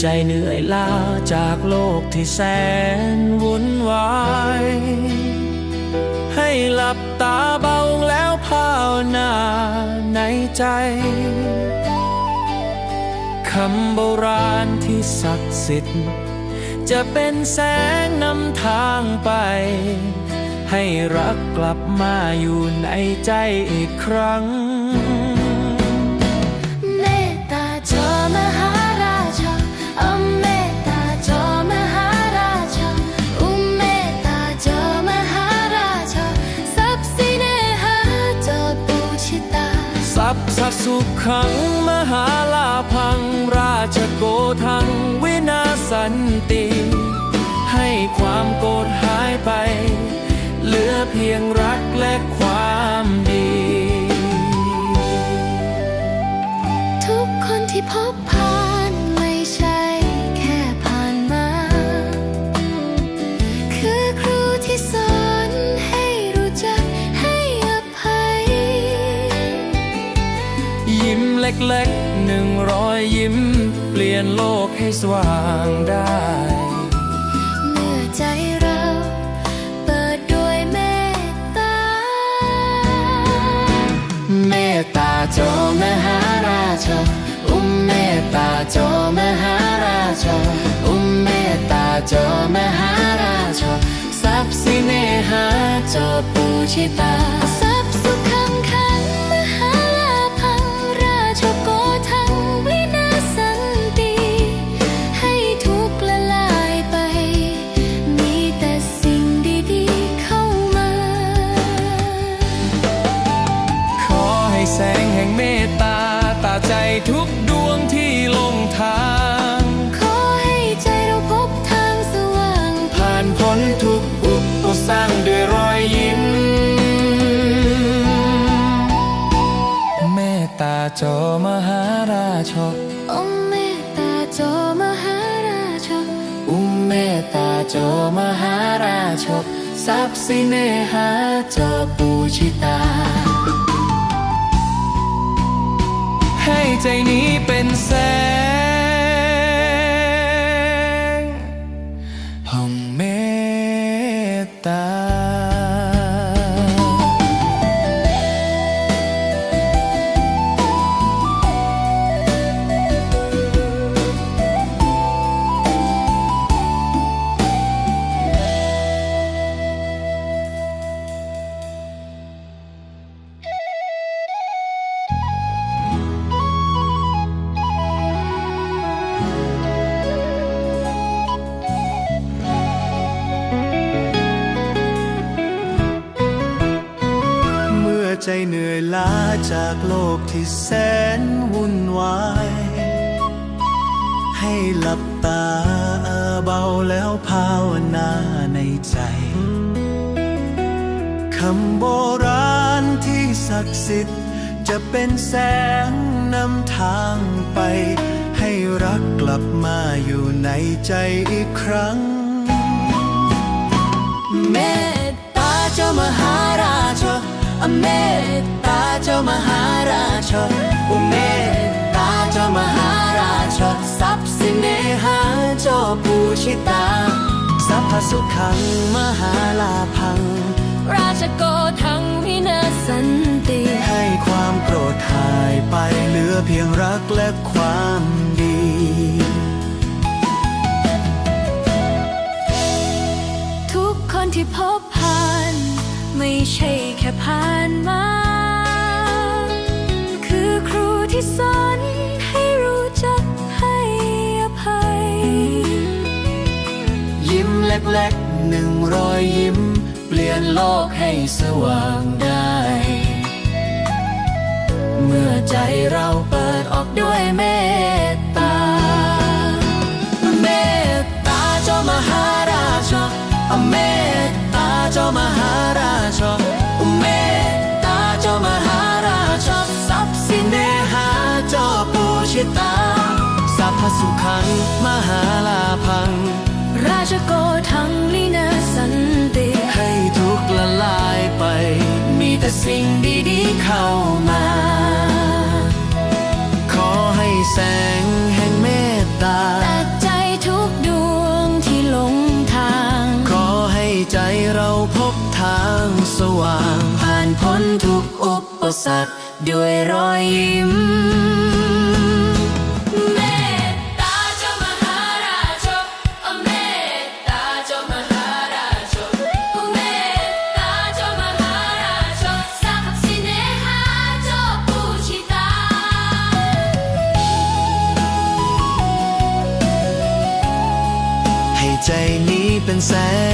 ใจเหนื่อยล้าจากโลกที่แสนวุ่นวาย ให้หลับตาเบาแล้วภาวนาในใจคำโบราณที่ศักดิ์สิทธิ์ จะเป็นแสงนำทางไป ให้รักกลับมาอยู่ในใจอีกครั้ง พสุขังมหาลาพัง ราชโกทังวินาสันติ ให้ความโกรธหายไป เหลือเพียงรักและความดี ทุกคนที่พบผ่า ยิ้มเล็กๆหนึ่งรอยยิ้ม เปลี่ยนโลกให้สว่างได้เมื่อใจเราเปิดด้วยเมตตา เมตตาจมหาราชาอุ้มเมตตาจมหาราชาอุ้มเมตตาจมหาราชาทรัพย์สิเนหาจอปูชิตา ทุกดวงที่ลงทาง ขอให้ใจเราพบทางสว่าง ผ่านพ้นทุกอุปสรรคด้วยรอยยิ้ม เมตตาจอมหาราชาองค์เมตตาจอมหาราชาอุมเมตตาโจมหาราชกทรัพย์สินเนหาจอปูชิตา ใจนี้เป็นแส จากโลกที่แสนวุ่นวาย ให้หลับตาเบาแล้วภาวนาในใจ คำโบราณที่ศักดิ์สิทธิ์ จะเป็นแสงนำทางไป ให้รักกลับมาอยู่ในใจอีกครั้งเมตตาเจ้ามหาราชาเมตตา จ้ามหาราชาอุเมตตาเจ้ามหาราชาทรัพย์สินเนหาเจ้าปูชิตาสัพพสุขังมหาลาพัง ราชโกทังวินาสันติ ให้ความโกรธหายไปเหลือเพียงรักและความดีทุกคนที่พบผ่าน ไม่ใช่แค่ผ่านมา ล็กๆหนึ่งรอยยิ้ม เปลี่ยนโลกให้สว่างได้ เมื่อใจเราเปิดออกด้วยเมตตา เมตตาเจ้ามหาราชาเมตตาเจ้ามหาราชาเมตตาเจ้ามหาราชาทรัพย์สินเนหาเจ้าปูชิตาสัพพสุขังมหาลา แต่สิ่งดีๆเข้ามา ขอให้แสงแห่งเมตตาตัดใจทุกดวงที่หลงทาง ขอให้ใจเราพบทางสว่าง ผ่านพ้นทุกอุปสรรคด้วยรอยยิ้ม and.